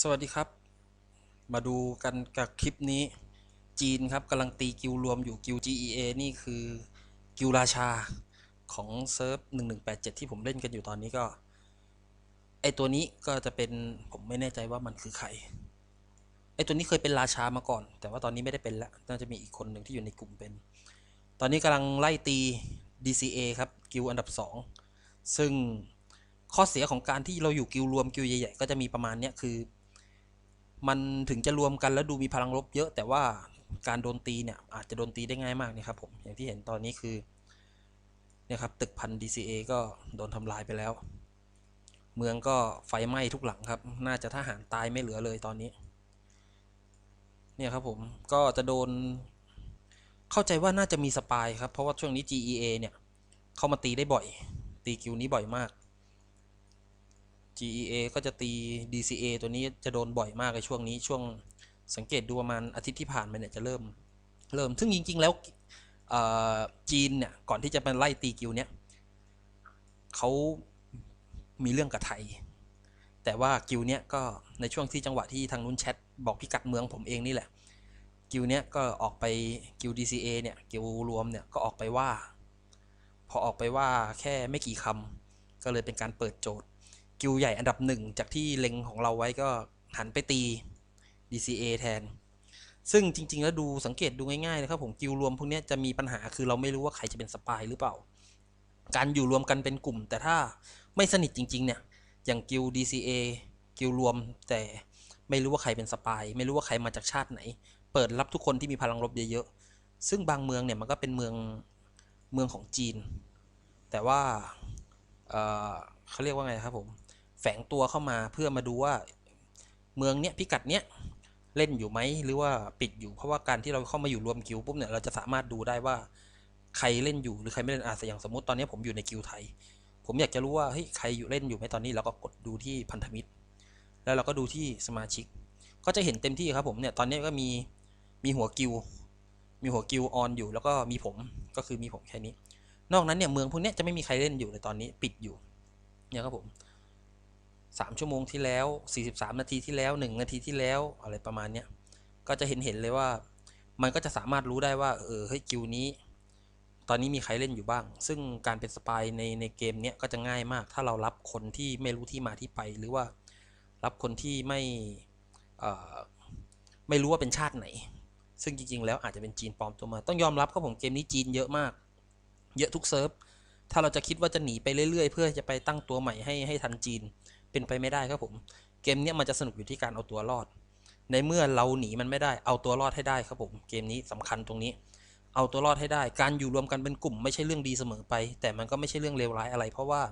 สวัสดีครับ มาดูกันกับคลิปนี้ จีนครับกำลังตีกิวรวมอยู่กิว GEA นี่คือกิวราชาของเซิร์ฟ1187 ที่ผมเล่นกันอยู่ตอนนี้ก็ ไอตัวนี้ก็จะเป็นผมไม่แน่ใจว่ามันคือใคร ไอตัวนี้เคยเป็นราชามาก่อน แต่ว่าตอนนี้ไม่ได้เป็นแล้ว น่าจะมีอีกคนหนึ่งที่อยู่ในกลุ่มเป็น ตอนนี้กำลังไล่ตี DCA ครับกิวอันดับ 2 ซึ่งข้อเสียของการที่เราอยู่กิวรวมกิวใหญ่ๆก็จะมีประมาณเนี้ยคือ มันถึงจะรวมกันแล้วดูมีพลังลบเยอะ แต่ว่าการโดนตีเนี่ยอาจจะโดนตีได้ง่ายมากนะครับผมอย่างที่เห็นตอนนี้คือเนี่ยครับตึกพัน DCA ก็โดนทำลายไปแล้ว เมืองก็ไฟไหม้ทุกหลังครับ น่าจะทหารตายไม่เหลือเลยตอนนี้ เนี่ยครับผมก็จะโดน เข้าใจว่าน่าจะมีสปายครับ เพราะว่าช่วงนี้ GEA เนี่ยเข้ามาตีได้บ่อย ตีกิวนี้บ่อยมาก GEA ก็จะตี DCA ตัวนี้จะโดนบ่อยมากในช่วงนี้ช่วงสังเกตดูประมาณอาทิตย์ที่ผ่านมาเนี่ยจะเริ่มเริ่ม ซึ่งจริง ๆ แล้วจีนเนี่ยก่อนที่จะมาไล่ตีกิวเนี่ยเขามีเรื่องกับไทย แต่ว่ากิวเนี่ยก็ในช่วงที่จังหวะที่ทางนู้นแชทบอกพิกัดเมืองผมเองนี่แหละ กิวเนี่ยก็ออกไปกิว DCA เนี่ยกิวรวมเนี่ยก็ออกไปว่า พอออกไปว่าแค่ไม่กี่คำก็เลยเป็นการเปิดโจทย์ กิวใหญ่อันดับหนึ่งจากที่เล็งของเราไว้ก็หันไปตี DCA แทน ซึ่งจริง ๆ แล้วดูสังเกตดูง่ายๆนะครับผมกิวรวมพวกนี้จะมีปัญหาคือเราไม่รู้ว่าใครจะเป็นสปายหรือเปล่า การอยู่รวมกันเป็นกลุ่ม แต่ถ้าไม่สนิทจริง ๆ เนี่ย อย่างกิว DCA กิวรวมแต่ไม่รู้ว่าใครเป็นสปาย ไม่รู้ว่าใครมาจากชาติไหน เปิดรับทุกคนที่มีพลังลบเยอะๆ ซึ่งบางเมืองเนี่ยมันก็เป็นเมืองเมืองของจีน แต่ว่าเเขาเรียกว่าไงครับผม แฝงตัวเข้ามาเพื่อมาดูว่าเมืองเนี้ยพิกัดเนี้ยเล่นอยู่ไหมหรือว่าปิดอยู่เพราะว่าการที่เราเข้ามาอยู่รวมกิวปุ๊บเนี่ยเราจะสามารถดูได้ว่าใครเล่นอยู่หรือใครไม่เล่นอะอย่างสมมติตอนนี้ผมอยู่ในกิวไทย ผมอยากจะรู้ว่าเฮ้ยใครอยู่เล่นอยู่ไหมตอนนี้เราก็กดดูที่พันธมิตร แล้วเราก็ดูที่สมาชิก ก็จะเห็นเต็มที่ครับผมเนี่ยตอนนี้ก็มีมีหัวกิวมีหัวกิวออนอยู่แล้วก็มีผมก็คือมีผมแค่นี้ นอกนั้นเนี่ยเมืองพวกเนี้ยจะไม่มีใครเล่นอยู่ในตอนนี้ปิดอยู่เนี่ยครับผม สามชั่วโมงที่แล้วสี่สิบสามนาทีที่แล้วหนึ่งนาทีที่แล้วอะไรประมาณเนี้ยก็จะเห็นเห็นเลยว่า มันก็จะสามารถรู้ได้ว่าเออเฮ้ยกิวนี้ ตอนนี้มีใครเล่นอยู่บ้าง ซึ่งการเป็นสปายในในเกมเนี้ยก็จะง่ายมาก ถ้าเรารับคนที่ไม่รู้ที่มาที่ไป หรือว่ารับคนที่ไม่ไม่รู้ว่าเป็นชาติไหน ซึ่งจริง ๆ แล้วอาจจะเป็นจีนปลอมตัวมา ต้องยอมรับครับผมเกมนี้จีนเยอะมาก เยอะทุกเซิร์ฟ ถ้าเราจะคิดว่าจะหนีไปเรื่อยๆ เพื่อจะไปตั้งตัวใหม่ให้ให้ทันจีน เป็นไปไม่ได้ครับผม เกมเนี้ยมันจะสนุกอยู่ที่การเอาตัวรอด ในเมื่อเราหนีมันไม่ได้ เอาตัวรอดให้ได้ครับผม เกมนี้สำคัญตรงนี้ เอาตัวรอดให้ได้ การอยู่รวมกันเป็นกลุ่มไม่ใช่เรื่องดีเสมอไป แต่มันก็ไม่ใช่เรื่องเลวร้ายอะไร เพราะว่า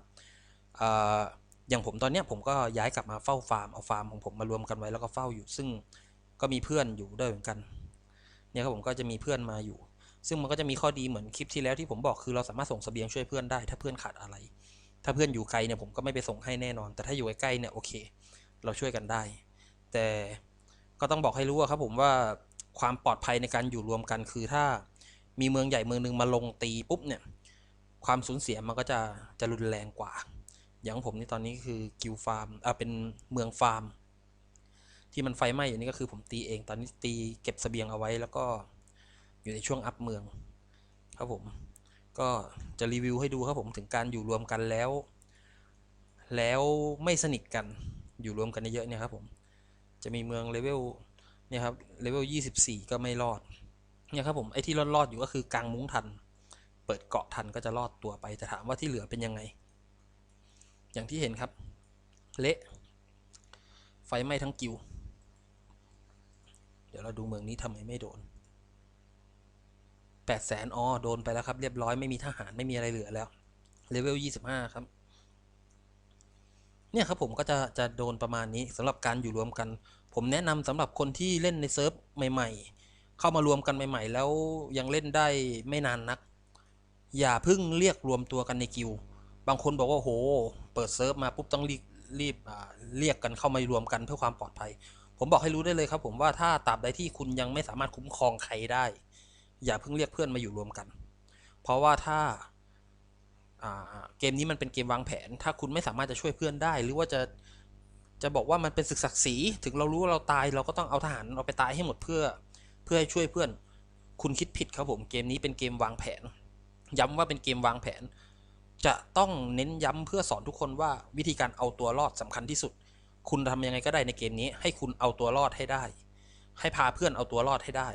อย่างผมตอนนี้ผมก็ย้ายกลับมาเฝ้าฟาร์ม เอาฟาร์มของผมมารวมกันไว้แล้วก็เฝ้าอยู่ ซึ่งก็มีเพื่อนอยู่ด้วยเหมือนกัน เนี่ยครับผมก็จะมีเพื่อนมาอยู่ ซึ่งมันก็จะมีข้อดีเหมือนคลิปที่แล้วที่ผมบอกคือเราสามารถส่งสเสบียงช่วยเพื่อนได้ ถ้าเพื่อนขาดอะไร ถ้าเพื่อนอยู่ไกลเนี่ยผมก็ไม่ไปส่งให้แน่นอน แต่ถ้าอยู่ใกล้ๆเนี่ยโอเค เราช่วยกันได้ แต่ก็ต้องบอกให้รู้ครับผมว่าความปลอดภัยในการอยู่รวมกันคือถ้ามีเมืองใหญ่เมืองหนึ่งมาลงตีปุ๊บเนี่ยความสูญเสียมันก็จะจะรุนแรงกว่า อย่างผมนี่ตอนนี้คือกิวฟาร์มอ่าเป็นเมืองฟาร์ม ที่มันไฟไหม้อยู่นี่ก็คือผมตีเองตอนนี้ตีเก็บเสบียงเอาไว้แล้วก็อยู่ในช่วงอัพเมืองครับผม ก็จะรีวิวให้ดูครับผมถึงการอยู่รวมกันแล้ว แล้วไม่สนิทกันอยู่รวมกันเยอะเนี่ยครับผมจะมีเมืองเลเวลเนี่ยครับเลเวลยี่สิบสี่ก็ไม่รอดเนี่ยครับผมไอ้ที่รอดรอดอยู่ก็คือกลางมุ้งทัน เปิดเกาะทันก็จะรอดตัวไปแต่ถามว่าที่เหลือเป็นยังไง อย่างที่เห็นครับ เละไฟไหม้ทั้งกิว เดี๋ยวเราดูเมืองนี้ทำไมไม่โดน แปดแสนอ๋อโดนไปแล้วครับ เรียบร้อยไม่มีทหารไม่มีอะไรเหลือแล้วเลเวลยี่สิบห้าครับ เนี่ยครับผมก็จะจะโดนประมาณนี้สำหรับการอยู่รวมกัน ผมแนะนำสำหรับคนที่เล่นในเซิร์ฟใหม่ ๆ เข้ามารวมกันใหม่ ๆ แล้วยังเล่นได้ไม่นานนัก อย่าเพิ่งเรียกรวมตัวกันในกิว บางคนบอกว่าโห เปิดเซิร์ฟมาปุ๊บต้องรีบรีบเรียกกันเข้ามารวมกันเพื่อความปลอดภัย ผมบอกให้รู้ได้เลยครับ ผมว่าถ้าตราบใดที่คุณยังไม่สามารถคุ้มครองใครได้ อย่าเพิ่งเรียกเพื่อนมาอยู่รวมกัน เพราะว่าถ้าเกมนี้มันเป็นเกมวางแผน ถ้าคุณไม่สามารถจะช่วยเพื่อนได้ หรือว่าจะจะบอกว่ามันเป็นศึกศักดิ์ศรีถึงเรารู้ว่าเราตายเราก็ต้องเอาทหารเอาไปตายให้หมดเพื่อเพื่อให้ช่วยเพื่อน คุณคิดผิดครับผมเกมนี้เป็นเกมวางแผน ย้ำว่าเป็นเกมวางแผน จะต้องเน้นย้ำเพื่อสอนทุกคนว่าวิธีการเอาตัวรอดสำคัญที่สุด คุณทำยังไงก็ได้ในเกมนี้ ให้คุณเอาตัวรอดให้ได้ ให้พาเพื่อนเอาตัวรอดให้ได้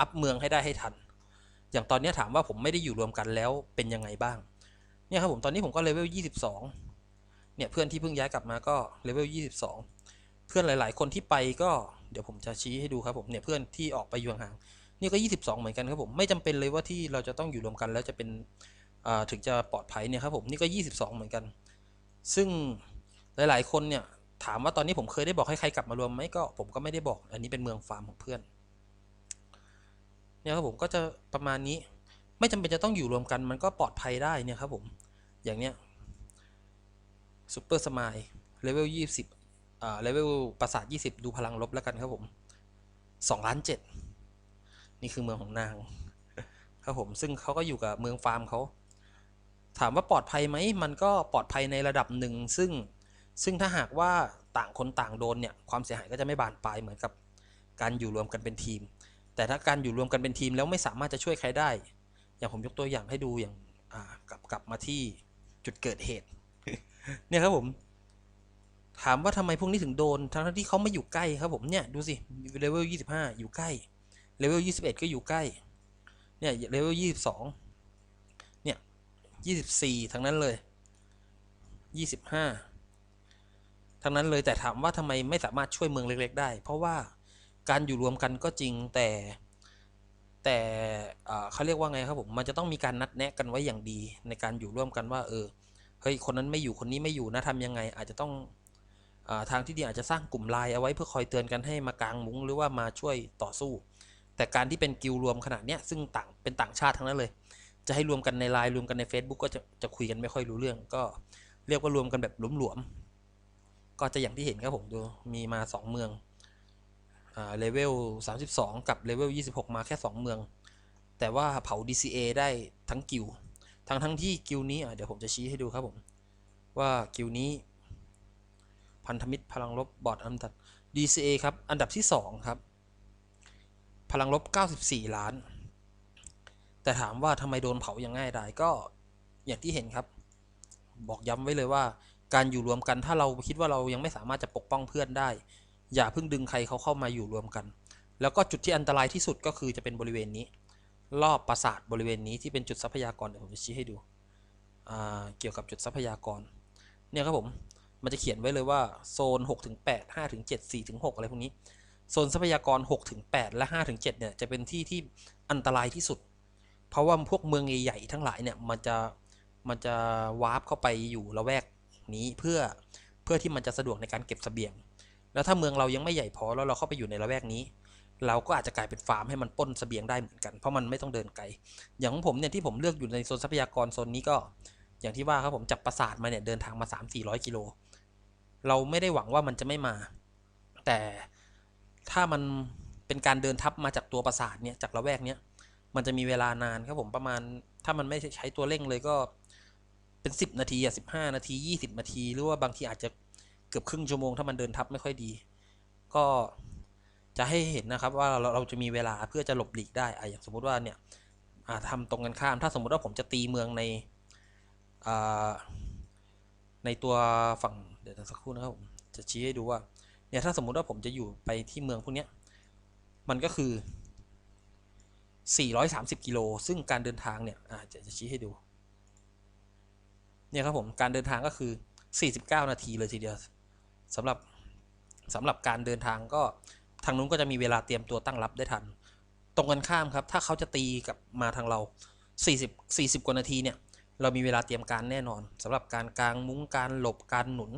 อัพเมืองให้ได้ให้ทัน อย่างตอนนี้ถามว่าผมไม่ได้อยู่รวมกันแล้วเป็นยังไงบ้าง เนี่ยครับผมตอนนี้ผมก็เลเวล 22 เนี่ยเพื่อนที่เพิ่งย้ายกลับมาก็เลเวล 22 เพื่อนหลาย ๆ คนที่ไปก็เดี๋ยวผมจะชี้ให้ดูครับผมเนี่ยเพื่อนที่ออกไปอยู่ห่างนี่ก็ 22 เหมือนกันครับผมไม่จำเป็นเลยว่าที่เราจะต้องอยู่รวมกันแล้วจะเป็นอ่าถึงจะปลอดภัยเนี่ยครับผมนี่ก็ 22 เหมือนกัน ซึ่งหลาย ๆ คนเนี่ยถามว่าตอนนี้ผมเคยได้บอกให้ใครกลับมารวมไหมก็ผมก็ไม่ได้บอก อันนี้เป็นเมืองฟาร์มของเพื่อน เนี่ยครับผมก็จะประมาณนี้ ไม่จำเป็นจะต้องอยู่รวมกัน มันก็ปลอดภัยได้เนี่ยครับผมอย่างเนี้ยซูเปอร์สมายเลเวลยี่สิบอ่าเลเวลประสาทยี่สิบดูพลังลบแล้วกันครับผมสองล้านเจ็ดนี่คือเมืองของนางครับผมซึ่งเขาก็อยู่กับเมืองฟาร์มเขาถามว่าปลอดภัยไหมมันก็ปลอดภัยในระดับหนึ่งซึ่งซึ่งถ้าหากว่าต่างคนต่างโดนเนี่ยความเสียหายก็จะไม่บานปลายเหมือนกับการอยู่รวมกันเป็นทีม แต่ถ้าการอยู่รวมกันเป็นทีมแล้วไม่สามารถจะช่วยใครได้ อย่างผมยกตัวอย่างให้ดูอย่างกลับกลับมาที่จุดเกิดเหตุ เนี่ยครับผม ถามว่าทำไมพวกนี้ถึงโดน ทั้งที่เขาไม่อยู่ใกล้ครับผมเนี่ยดูสิเลเวลยี่สิบห้าอยู่ใกล้เลเวลยี่สิบเอ็ดก็อยู่ใกล้ เนี่ยเลเวลยี่สิบสองเนี่ยยี่สิบสี่ทั้งนั้นเลยยี่สิบห้าทั้งนั้นเลยแต่ถามว่าทำไมไม่สามารถช่วยเมืองเล็ก ๆ ได้ เพราะว่า การอยู่รวมกันก็จริงแต่แต่เขาเรียกว่าไงครับผมมันจะต้องมีการนัดแนะกันไว้อย่างดีในการอยู่ร่วมกันว่า เออเฮ้ยคนนั้นไม่อยู่คนนี้ไม่อยู่นะทำยังไง อาจจะต้องอทางที่ดีอาจจะสร้างกลุ่มไลน์เอาไว้เพื่อคอยเตือนกันให้มากางมุ้งหรือว่ามาช่วยต่อสู้ แต่การที่เป็นกิลรวมขนาดเนี้ยซึ่งต่างเป็นต่างชาติทั้งนั้นเลย จะให้รวมกันในไลน์รวมกันใน Facebook ก็จะจะคุยกันไม่ค่อยรู้เรื่อง ก็เรียกว่ารวมกันแบบหลวมๆก็จะอย่างที่เห็นครับผมดูมีมา 2 เมือง เลเวล 32 กับเลเวล 26 มาแค่ 2 เมือง แต่ว่าเผา DCA ได้ทั้งกิลด์ทั้งทั้งที่กิลด์นี้เดี๋ยวผมจะชี้ให้ดูครับผม ว่ากิลด์นี้ พันธมิตรพลังลบบอร์ดอันดับ DCA ครับ อันดับที่ 2 ครับ พลังลบ 94 ล้าน แต่ถามว่าทำไมโดนเผาอย่างง่ายได้ก็อย่างที่เห็นครับ บอกย้ำไว้เลยว่าการอยู่รวมกันถ้าเราคิดว่าเรายังไม่สามารถจะปกป้องเพื่อนได้ อย่าเพิ่งดึงใครเขาเข้ามาอยู่รวมกัน แล้วก็จุดที่อันตรายที่สุดก็คือจะเป็นบริเวณนี้ รอบปราสาทบริเวณนี้ที่เป็นจุดทรัพยากรเดี๋ยวผมจะชี้ให้ดูเกี่ยวกับจุดทรัพยากรเนี่ยครับผมมันจะเขียนไว้เลยว่าโซน6ถึง8 5ถึง7 4ถึง6อะไรพวกนี้โซนทรัพยากร6ถึง8และ5ถึง7เนี่ยจะเป็นที่ที่อันตรายที่สุด เพราะว่าพวกเมืองใหญ่ๆทั้งหลายเนี่ยมันจะมันจะวาร์ปเข้าไปอยู่ละแวกนี้เพื่อเพื่อที่มันจะสะดวกในการเก็บเสบียง แล้วถ้าเมืองเรายังไม่ใหญ่พอแล้วเราเข้าไปอยู่ในละแวกนี้ เราก็อาจจะกลายเป็นฟาร์มให้มันป้นเสบียงได้เหมือนกัน เพราะมันไม่ต้องเดินไกล อย่างของผมเนี่ยที่ผมเลือกอยู่ในโซนทรัพยากรโซนนี้ก็อย่างที่ว่าครับผมจับปราสาทมาเนี่ยเดินทางมา 3 4 0 0กิโล เราไม่ได้หวังว่ามันจะไม่มา แต่ถ้ามันเป็นการเดินทับมาจากตัวปราสาทเนี่ยจากละแวกเนี้ยมันจะมีเวลานานครับผมประมาณ ถ้ามันไม่ใช้ตัวเร่งเลยก็เป็น 10 นาทีอะ15นาที 20 นาที หรือว่าบางทีอาจจะ กือบครึ่งชั่วโมงถ้ามันเดินทับไม่ค่อยดี ก็จะให้เห็นนะครับว่าเราเราจะมีเวลาเพื่อจะหลบหลีกได้อะอย่างสมมุติว่าเนี่ยอ่าทำตรงกันข้าม ถ้าสมมุติว่าผมจะตีเมืองในในตัวฝั่งเดี๋ยวสักครู่นะครับผมจะชี้ให้ดูว่าเนี่ยถ้าสมมุติว่าผมจะอยู่ไปที่เมืองพวกนี้มันก็คือ 430 กิโล ซึ่งการเดินทางเนี่ยอาจะจะชี้ให้ดู เนี่ยครับผม การเดินทางก็คือ 49 นาทีเลยทีเดียว สำหรับสำหรับการเดินทางก็ทางนู้นก็จะมีเวลาเตรียมตัวตั้งรับได้ทัน ตรงกันข้ามครับ ถ้าเขาจะตีกับมาทางเรา 40 40 กว่านาทีเนี่ยเรามีเวลาเตรียมการแน่นอนสำหรับการกลางมุ้งการหลบการหนุน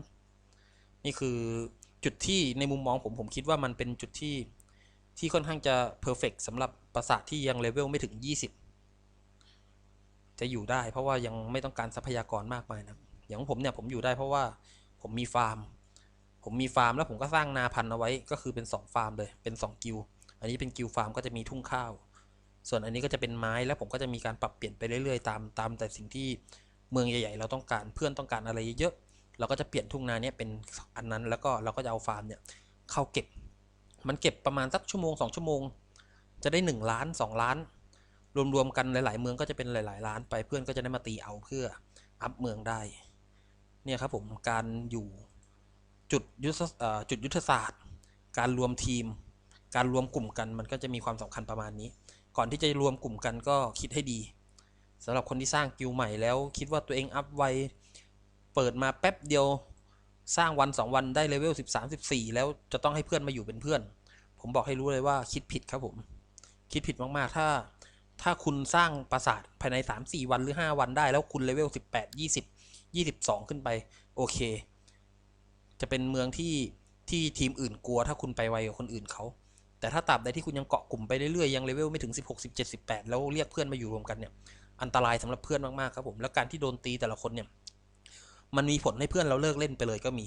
นี่คือจุดที่ในมุมมองผมผมคิดว่ามันเป็นจุดที่ที่ค่อนข้างจะเพอร์เฟกสำหรับปราสาทที่ยังเลเวลไม่ถึง 20 จะอยู่ได้เพราะว่ายังไม่ต้องการทรัพยากรมากมายนะอย่างผมเนี่ยผมอยู่ได้เพราะว่าผมมีฟาร์ม ผมมีฟาร์มแล้วผมก็สร้างนาพันธุ์เอาไว้ก็คือเป็น 2 ฟาร์มเลยเป็น 2 กิว อันนี้เป็นกิวฟาร์มก็จะมีทุ่งข้าว ส่วนอันนี้ก็จะเป็นไม้แล้วผมก็จะมีการปรับเปลี่ยนไปเรื่อยๆ ตามตามแต่สิ่งที่เมืองใหญ่ๆ เราต้องการเพื่อนต้องการอะไรเยอะเราก็จะเปลี่ยนทุ่งนาเนี้ยเป็นอันนั้นแล้วก็เราก็จะเอาฟาร์มเนี่ยเข้าเก็บ มันเก็บประมาณสักชั่วโมงสองชั่วโมง จะได้หนึ่งล้านสองล้าน รวมๆกันหลาย ๆ เมืองก็จะเป็นหลาย ๆ ล้านไปเพื่อนก็จะได้มาตีเอาเพื่ออัพเมืองได้เนี่ยครับผมการอยู่ จุดยุทธจุดยุทธศาสตร์ การรวมทีม การรวมกลุ่มกันมันก็จะมีความสำคัญประมาณนี้ ก่อนที่จะรวมกลุ่มกันก็คิดให้ดีสำหรับคนที่สร้างกิลใหม่แล้วคิดว่าตัวเองอัพไวเปิดมาแป๊บเดียวสร้างวันสองวันได้เลเวล13 14 แล้วจะต้องให้เพื่อนมาอยู่เป็นเพื่อน ผมบอกให้รู้เลยว่าคิดผิดครับผม คิดผิดมากๆ ถ้า ถ้าคุณสร้างปราสาทภายใน 3-4 วันหรือ 5 วันได้ แล้วคุณเลเวล18 20 22 ขึ้นไป โอเค จะเป็นเมืองที่ที่ทีมอื่นกลัวถ้าคุณไปไวกว่าคนอื่นเขา แต่ถ้าตราบใดที่คุณยังเกาะกลุ่มไปเรื่อยๆยังเลเวลไม่ถึง 16 17 18 แล้วเรียกเพื่อนมาอยู่รวมกันเนี่ยอันตรายสำหรับเพื่อนมากๆครับผมแล้วการที่โดนตีแต่ละคนเนี่ยมันมีผลให้เพื่อนเราเลิกเล่นไปเลยก็มี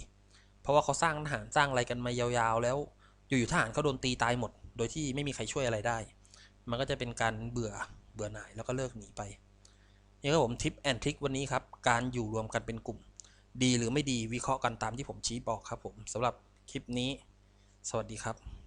เพราะว่าเขาสร้างทหารสร้างอะไรกันมายาวๆ แล้วอยู่ๆทหารเขาโดนตีตายหมด โดยที่ไม่มีใครช่วยอะไรได้ มันก็จะเป็นการเบื่อเบื่อหน่ายแล้วก็เลิกหนีไปนี่ครับผมทิปแอนทริควันนี้ครับการอยู่รวมกันเป็นกลุ่ม ดีหรือไม่ดีวิเคราะห์กันตามที่ผมชี้บอกครับผมสำหรับคลิปนี้ สวัสดีครับ